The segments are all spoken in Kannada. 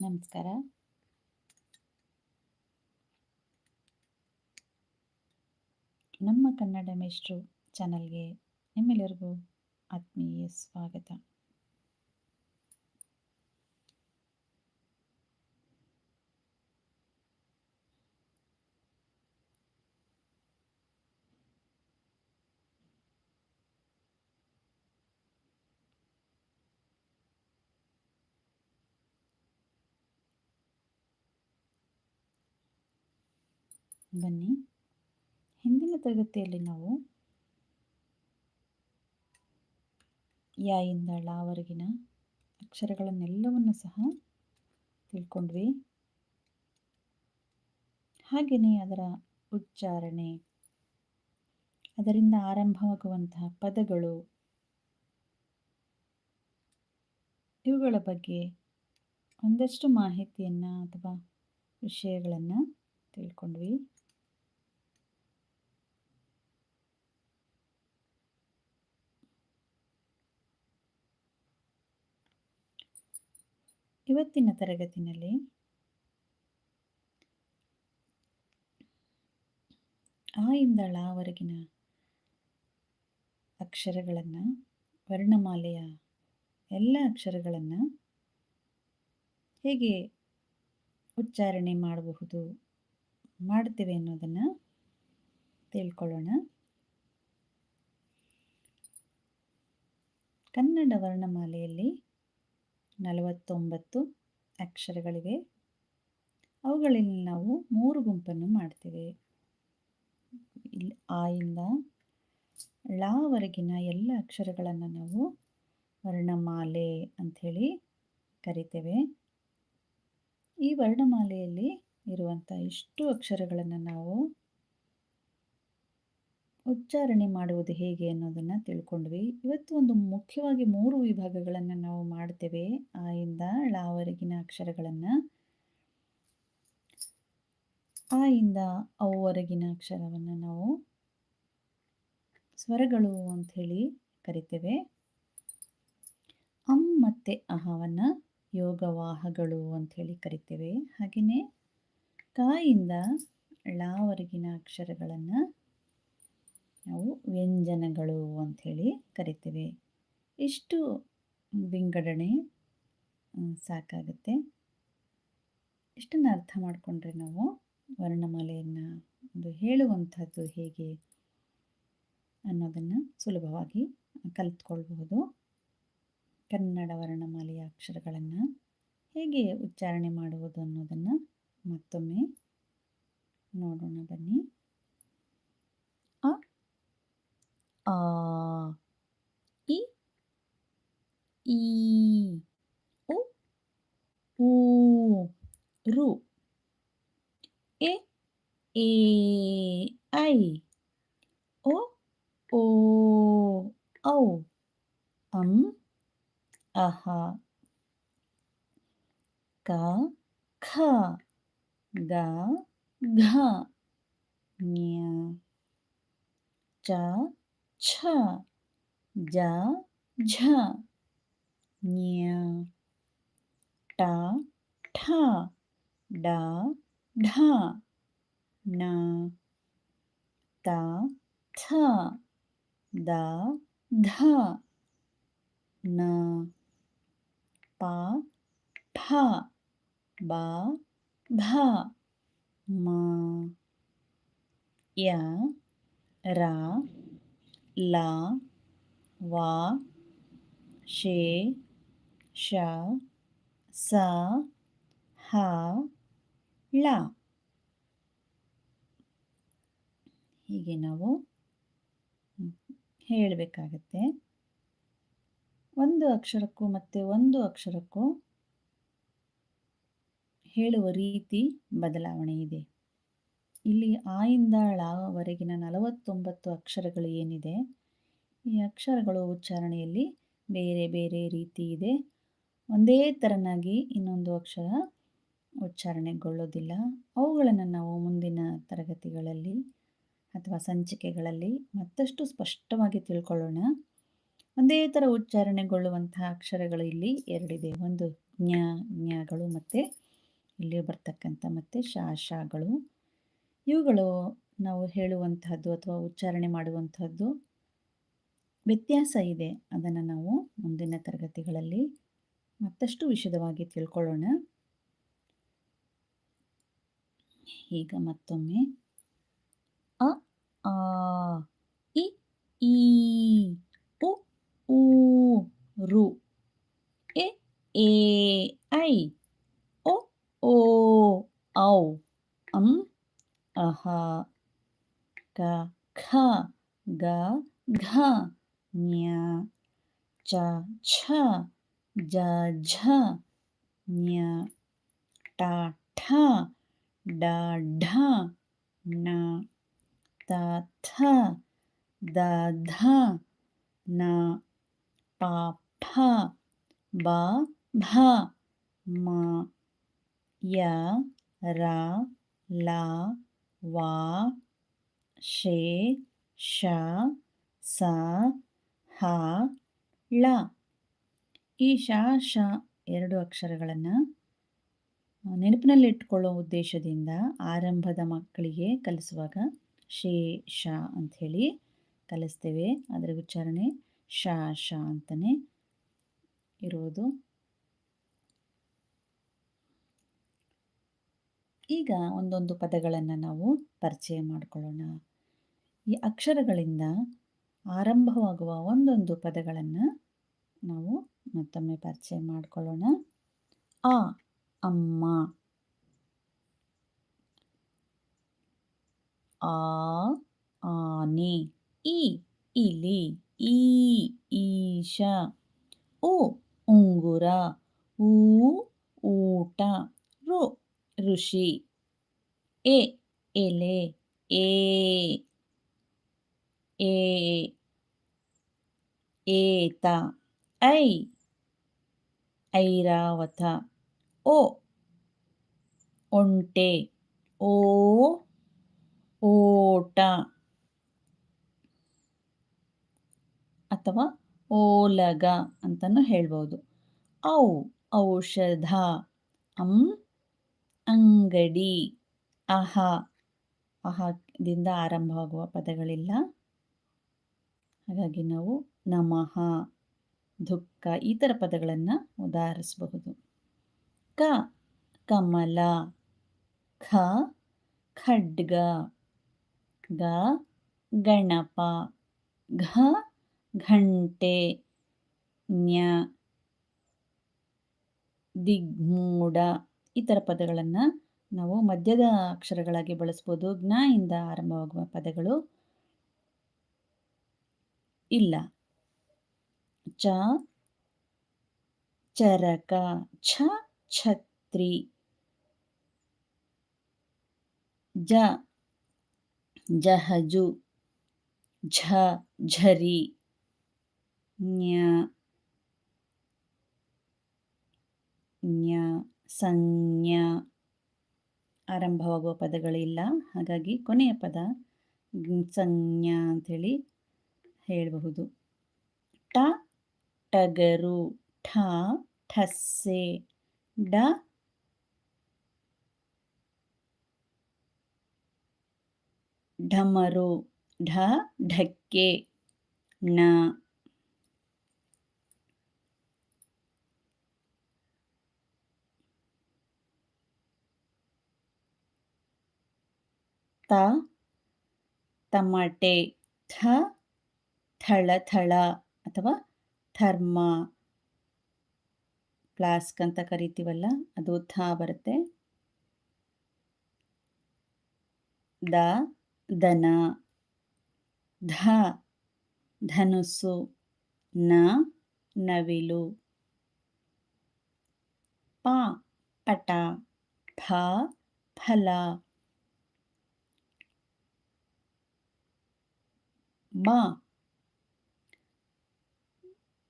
ನಮಸ್ಕಾರ. ನಮ್ಮ ಕನ್ನಡ ಮೇಷ್ಟ್ರು ಚಾನಲ್ಗೆ ನಿಮ್ಮೆಲ್ಲರಿಗೂ ಆತ್ಮೀಯ ಸ್ವಾಗತ. ಬನ್ನಿ. ಹಿಂದಿನ ತರಗತಿಯಲ್ಲಿ ನಾವು ಯಾಯಿಂದ ಳವರೆಗಿನ ಅಕ್ಷರಗಳನ್ನೆಲ್ಲವನ್ನು ಸಹ ತಿಳ್ಕೊಂಡ್ವಿ. ಹಾಗೆಯೇ ಅದರ ಉಚ್ಚಾರಣೆ, ಅದರಿಂದ ಆರಂಭವಾಗುವಂತಹ ಪದಗಳು, ಇವುಗಳ ಬಗ್ಗೆ ಒಂದಷ್ಟು ಮಾಹಿತಿಯನ್ನು ಅಥವಾ ವಿಷಯಗಳನ್ನು ತಿಳ್ಕೊಂಡ್ವಿ. ಇವತ್ತಿನ ತರಗತಿನಲ್ಲಿ ಆ ಇಂದ ಳವರೆಗಿನ ಅಕ್ಷರಗಳನ್ನು, ವರ್ಣಮಾಲೆಯ ಎಲ್ಲ ಅಕ್ಷರಗಳನ್ನು ಹೇಗೆ ಉಚ್ಚಾರಣೆ ಮಾಡಬಹುದು, ಮಾಡ್ತೇವೆ ಅನ್ನೋದನ್ನು ತಿಳ್ಕೊಳ್ಳೋಣ. ಕನ್ನಡ ವರ್ಣಮಾಲೆಯಲ್ಲಿ ನಲವತ್ತೊಂಬತ್ತು ಅಕ್ಷರಗಳಿವೆ ಅವುಗಳಲ್ಲಿ ನಾವು ಮೂರು ಗುಂಪನ್ನು ಮಾಡ್ತೇವೆ. ಇಲ್ಲಿ ಆ ಇಂದ ಳವರೆಗಿನ ಎಲ್ಲ ಅಕ್ಷರಗಳನ್ನು ನಾವು ವರ್ಣಮಾಲೆ ಅಂಥೇಳಿ ಕರಿತೇವೆ. ಈ ವರ್ಣಮಾಲೆಯಲ್ಲಿ ಇರುವಂಥ ಇಷ್ಟು ಅಕ್ಷರಗಳನ್ನು ನಾವು ಉಚ್ಚಾರಣೆ ಮಾಡುವುದು ಹೇಗೆ ಅನ್ನೋದನ್ನು ತಿಳ್ಕೊಂಡ್ವಿ. ಇವತ್ತು ಒಂದು ಮುಖ್ಯವಾಗಿ ಮೂರು ವಿಭಾಗಗಳನ್ನು ನಾವು ಮಾಡ್ತೇವೆ. ಆ, ಇಂದ ಳವರೆಗಿನ ಅಕ್ಷರಗಳನ್ನು. ಆ, ಇಂದ ಅವರೆಗಿನ ಅಕ್ಷರವನ್ನು ನಾವು ಸ್ವರಗಳು ಹೇಳಿ ಕರಿತೇವೆ. ಅಂ ಮತ್ತೆ ಅಹವನ್ನು ಯೋಗವಾಹಗಳು ಅಂತ ಹೇಳಿ ಕರಿತೇವೆ ಹಾಗೆಯೇ ಕಾಯಿಂದ ಳವರೆಗಿನ ಅಕ್ಷರಗಳನ್ನು ನಾವು ವ್ಯಂಜನಗಳು ಅಂಥೇಳಿ ಕರಿತೇವೆ. ಇಷ್ಟು ವಿಂಗಡಣೆ ಸಾಕಾಗುತ್ತೆ. ಇಷ್ಟನ್ನು ಅರ್ಥ ಮಾಡಿಕೊಂಡ್ರೆ ನಾವು ವರ್ಣಮಾಲೆಯನ್ನು ಒಂದು ಹೇಳುವಂಥದ್ದು ಹೇಗೆ ಅನ್ನೋದನ್ನು ಸುಲಭವಾಗಿ ಕಲಿತ್ಕೊಳ್ಬಹುದು. ಕನ್ನಡ ವರ್ಣಮಾಲೆಯ ಅಕ್ಷರಗಳನ್ನು ಹೇಗೆ ಉಚ್ಚಾರಣೆ ಮಾಡುವುದು ಅನ್ನೋದನ್ನು ಮತ್ತೊಮ್ಮೆ ನೋಡೋಣ ಬನ್ನಿ ಅ ಆ ಇ ಈ ಉ ಊ ರು ಎ ಎ ಐ ಒ ಓ ಔ ಅಂ ಅಹ ಕ ಖ ಗ ಘ ಜ್ಞ ಚ ಛ ಜ ಝ ಜ್ಞ ಟ ಠ ಡ ಢ ಣ ತ ಥ ದ ಧ ನ ಪ ಫ ಬ ಭ ಮ ಯ ರ ಲ ವ ಶೇ ಶ ಸ ಹ ಳ. ಹೀಗೆ ನಾವು ಹೇಳಬೇಕಾಗತ್ತೆ. ಒಂದು ಅಕ್ಷರಕ್ಕೂ ಮತ್ತು ಒಂದು ಅಕ್ಷರಕ್ಕೂ ಹೇಳುವ ರೀತಿ ಬದಲಾವಣೆ ಇದೆ. ಇಲ್ಲಿ ಆ ಇಂದ ಳವರೆಗಿನ ನಲವತ್ತೊಂಬತ್ತು ಅಕ್ಷರಗಳು ಏನಿದೆ? ಈ ಅಕ್ಷರಗಳು ಉಚ್ಚಾರಣೆಯಲ್ಲಿ ಬೇರೆ ಬೇರೆ ರೀತಿ ಇದೆ. ಒಂದೇ ಥರನಾಗಿ ಇನ್ನೊಂದು ಅಕ್ಷರ ಉಚ್ಚಾರಣೆಗೊಳ್ಳೋದಿಲ್ಲ ಅವುಗಳನ್ನು ನಾವು ಮುಂದಿನ ತರಗತಿಗಳಲ್ಲಿ ಅಥವಾ ಸಂಚಿಕೆಗಳಲ್ಲಿ ಮತ್ತಷ್ಟು ಸ್ಪಷ್ಟವಾಗಿ ತಿಳ್ಕೊಳ್ಳೋಣ. ಒಂದೇ ಥರ ಉಚ್ಚಾರಣೆಗೊಳ್ಳುವಂತಹ ಅಕ್ಷರಗಳು ಇಲ್ಲಿ ಎರಡಿದೆ. ಒಂದು ಜ್ಞ ಜ್ಞಗಳು ಮತ್ತು ಇಲ್ಲಿ ಬರ್ತಕ್ಕಂಥ ಮತ್ತು ಶಾಶಾಗಳು ಇವುಗಳು ನಾವು ಹೇಳುವಂತಹದ್ದು ಅಥವಾ ಉಚ್ಚಾರಣೆ ಮಾಡುವಂಥದ್ದು ವ್ಯತ್ಯಾಸ ಇದೆ. ಅದನ್ನು ನಾವು ಮುಂದಿನ ತರಗತಿಗಳಲ್ಲಿ ಮತ್ತಷ್ಟು ವಿಶದವಾಗಿ ತಿಳ್ಕೊಳ್ಳೋಣ. ಈಗ ಮತ್ತೊಮ್ಮೆ ಅ ಆ ಇ ಈ ಉ ಊ ರು ಎ ಎ ಐ ಒ ಓ ಔ ಅಂ ಅಹ ಕ ಖ ಗ ಘ ಜ್ಞ ಚ ಛ ಜ ಝ ಜ್ಞ ಟ ಠ ಡ ಣ, ತ, ಥ, ದ, ಧ, ನ, ಪ ಫ ಬ, ಭ, ಮ, ಯ, ರ, ಲ, ವ ಶೇ ಶ ಸ, ಹ, ಳ. ಈ ಶಾ ಶ ಎರಡು ಅಕ್ಷರಗಳನ್ನು ನೆನಪಿನಲ್ಲಿಟ್ಟುಕೊಳ್ಳೋ ಉದ್ದೇಶದಿಂದ ಆರಂಭದ ಮಕ್ಕಳಿಗೆ ಕಲಿಸುವಾಗ ಶೇ, ಶ ಅಂಥೇಳಿ ಕಲಿಸ್ತೇವೆ. ಅದರ ಉಚ್ಚಾರಣೆ ಶ ಶ ಅಂತಲೇ ಇರೋದು. ಈಗ ಒಂದೊಂದು ಪದಗಳನ್ನು ನಾವು ಪರಿಚಯ ಮಾಡಿಕೊಳ್ಳೋಣ. ಈ ಅಕ್ಷರಗಳಿಂದ ಆರಂಭವಾಗುವ ಒಂದೊಂದು ಪದಗಳನ್ನು ನಾವು ಮತ್ತೊಮ್ಮೆ ಪರಿಚಯ ಮಾಡಿಕೊಳ್ಳೋಣ. ಆ అమ్మ. ఆ ఆని ఈ ఇలి ఈ ఈష ఓ ఉంగుర ఊ ఊట రు ఋషి ఏ ఎలే ఏ ఏ ఏత ఐ ఐరావత ಓ ಒಂಟೆ, ಓ ಓಟ. ಅಥವಾ ಓಲಗ ಅಂತಲೂ ಹೇಳ್ಬೋದು. ಔ ಔಷಧ, ಅಂ ಅಂಗಡಿ, ಅಹ. ಅಹದಿಂದ ಆರಂಭವಾಗುವ ಪದಗಳಿಲ್ಲ. ಹಾಗಾಗಿ ನಾವು ನಮಃ, ದುಃಖ ಈ ಥರ ಪದಗಳನ್ನು ಉದಾಹರಿಸಬಹುದು. ಕ, ಕಮಲ, ಖ, ಖಡ್ಗ, ಗ, ಗಣಪ, ಘ, ಘಂಟೆ ಜ್ಞ ದಿಗ್ಮೂಡ ಈ ಥರ ಪದಗಳನ್ನು ನಾವು ಮಧ್ಯದ ಅಕ್ಷರಗಳಾಗಿ ಬಳಸ್ಬೋದು. ಜ್ಞ ಇಂದ ಆರಂಭವಾಗುವ ಪದಗಳು ಇಲ್ಲ. ಚ, ಚರಕ, ಛ ಛತ್ರಿ. ಜ. ಜಹಜು. ಝ. ಝರಿ. ಜ್ಞ ಜ್ಞ ಸಂಜ್ಞ ಆರಂಭವಾಗುವ ಪದಗಳಿಲ್ಲ ಹಾಗಾಗಿ ಕೊನೆಯ ಪದ ಸಂಜ್ಞ ಅಂಥೇಳಿ ಹೇಳಬಹುದು. ಟ ಟಗರು. ಠ. ಠಸ್ಸೆ. ಡ. ಢಮರು. ಢ ಢಕ್ಕೆ. ಣ. ತ. ತಮಟೆ. ಥ ಥಳಥಳ ಅಥವಾ ಥರ್ಮ. ಫ್ಲಾಸ್ಕ್ ಅಂತ ಕರಿತೀವಲ್ಲ, ಅದು ಥ ಬರುತ್ತೆ. ದ ದನ ಧ ಧನುಸು ನ, ನವಿಲು. ಪ, ಪಟ ಫ ಫಲ. ಮ,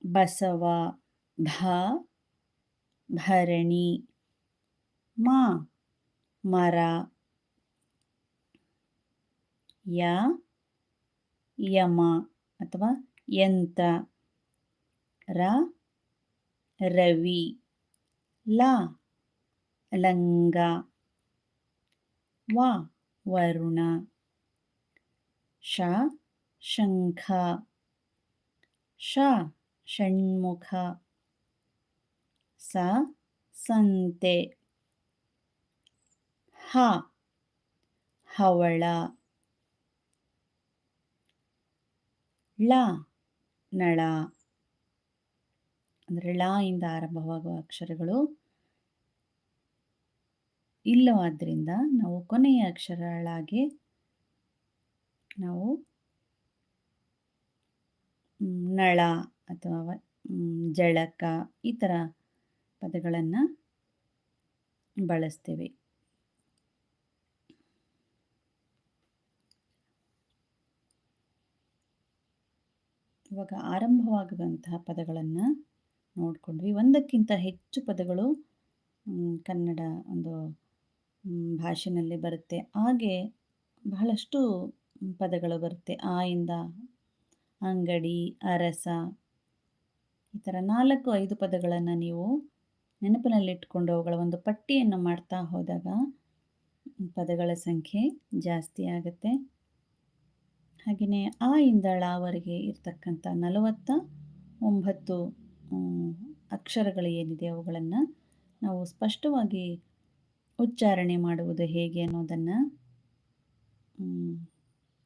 ಬಸವ, ಭ ಭರಣಿ, ಮಾ, ಮರ, ಯ, ಯಮ ಅಥವಾ ಯಂತ್ರ ರ, ರವಿ, ಲ, ಲಂಗ, ವ, ವರುಣ ಶ ಶಂಖ ಶ ಷಣ್ಮುಖ. ಸ ಸಂತೆ ಹ ಹವಳ ಳ ನಳ ಅಂದರೆ ಳ ಇಂದ ಆರಂಭವಾಗುವ ಅಕ್ಷರಗಳು. ಇಲ್ಲವಾದ್ದರಿಂದ ನಾವು ಕೊನೆಯ ಅಕ್ಷರಗಳಾಗಿ ನಾವು ನಳ ಅಥವಾ ಜಳಕ ಈ ಥರ ಪದಗಳನ್ನು ಬಳಸ್ತೇವೆ. ಇವಾಗ ಆರಂಭವಾಗುವಂತಹ ಪದಗಳನ್ನು ನೋಡಿಕೊಂಡ್ವಿ. ಒಂದಕ್ಕಿಂತ ಹೆಚ್ಚು ಪದಗಳು ಕನ್ನಡ ಒಂದು ಭಾಷೆಯಲ್ಲಿ ಬರುತ್ತೆ. ಹಾಗೆ ಬಹಳಷ್ಟು ಪದಗಳು ಬರುತ್ತೆ. ಆ ಅಂಗಡಿ, ಅರಸ, ಈ ಥರ ನಾಲ್ಕು, ಐದು ಪದಗಳನ್ನು ನೀವು ನೆನಪಿನಲ್ಲಿಟ್ಕೊಂಡು ಅವುಗಳ ಒಂದು ಪಟ್ಟಿಯನ್ನು ಮಾಡ್ತಾ ಹೋದಾಗ ಪದಗಳ ಸಂಖ್ಯೆ ಜಾಸ್ತಿ ಆಗುತ್ತೆ. ಹಾಗೆಯೇ ಆ ಇಂದ ಳವರೆಗೆ ಇರ್ತಕ್ಕಂಥ ನಲವತ್ತ ಒಂಬತ್ತು ಅಕ್ಷರಗಳು ಏನಿದೆ ಅವುಗಳನ್ನು ನಾವು ಸ್ಪಷ್ಟವಾಗಿ ಉಚ್ಚಾರಣೆ ಮಾಡುವುದು ಹೇಗೆ ಅನ್ನೋದನ್ನು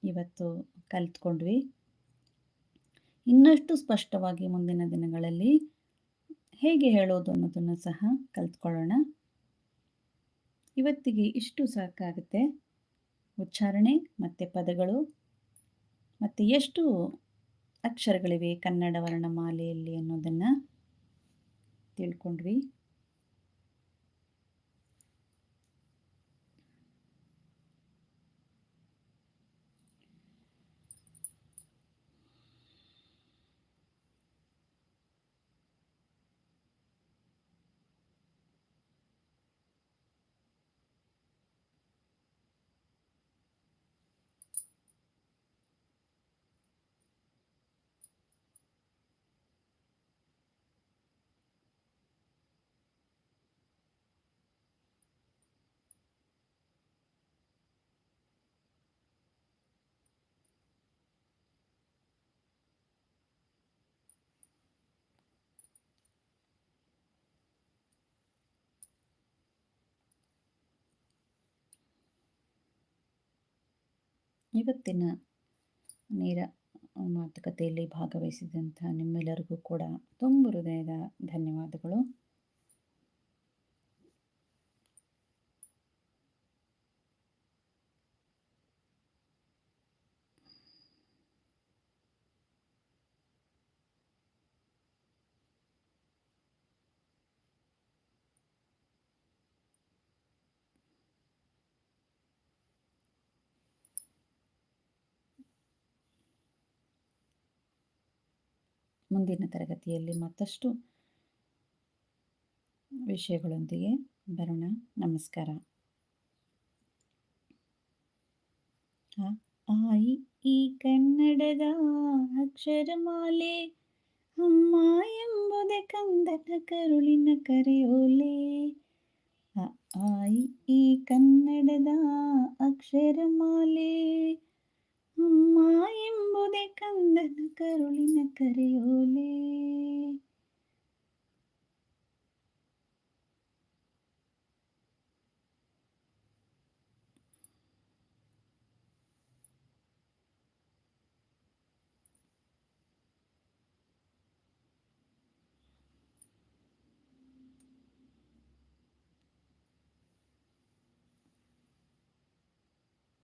ಇವತ್ತು ಕಲಿತ್ಕೊಂಡ್ವಿ. ಇನ್ನಷ್ಟು ಸ್ಪಷ್ಟವಾಗಿ ಮುಂದಿನ ದಿನಗಳಲ್ಲಿ ಹೇಗೆ ಹೇಳೋದು ಅನ್ನೋದನ್ನು ಸಹ ಕಲ್ತ್ಕೊಳ್ಳೋಣ. ಇವತ್ತಿಗೆ ಇಷ್ಟು ಸಾಕಾಗುತ್ತೆ. ಉಚ್ಚಾರಣೆ, ಮತ್ತು ಪದಗಳು, ಮತ್ತು ಎಷ್ಟು ಅಕ್ಷರಗಳಿವೆ ಕನ್ನಡ ವರ್ಣಮಾಲೆಯಲ್ಲಿ ಅನ್ನೋದನ್ನು ತಿಳ್ಕೊಂಡ್ವಿ. ಇವತ್ತಿನ ನೇರ ಮಾತುಕತೆಯಲ್ಲಿ ಭಾಗವಹಿಸಿದಂಥ ನಿಮ್ಮೆಲ್ಲರಿಗೂ ಕೂಡ ತುಂಬ ಹೃದಯದ ಧನ್ಯವಾದಗಳು. ಮುಂದಿನ ತರಗತಿಯಲ್ಲಿ ಮತ್ತಷ್ಟು ವಿಷಯಗಳೊಂದಿಗೆ ಬರೋಣ. ನಮಸ್ಕಾರ. ಆಯಿ ಈ ಕನ್ನಡದ ಅಕ್ಷರಮಾಲೆ ಅಮ್ಮ ಎಂಬುದೇ ಕಂದನ ಕರುಳಿನ ಕರೆಯೋಲೆ. ಆಯಿ ಈ ಕನ್ನಡದ ಅಕ್ಷರಮಾಲೆ ಅಮ್ಮ ಕರುಳಿನ ಕರೆಯೋಲೆ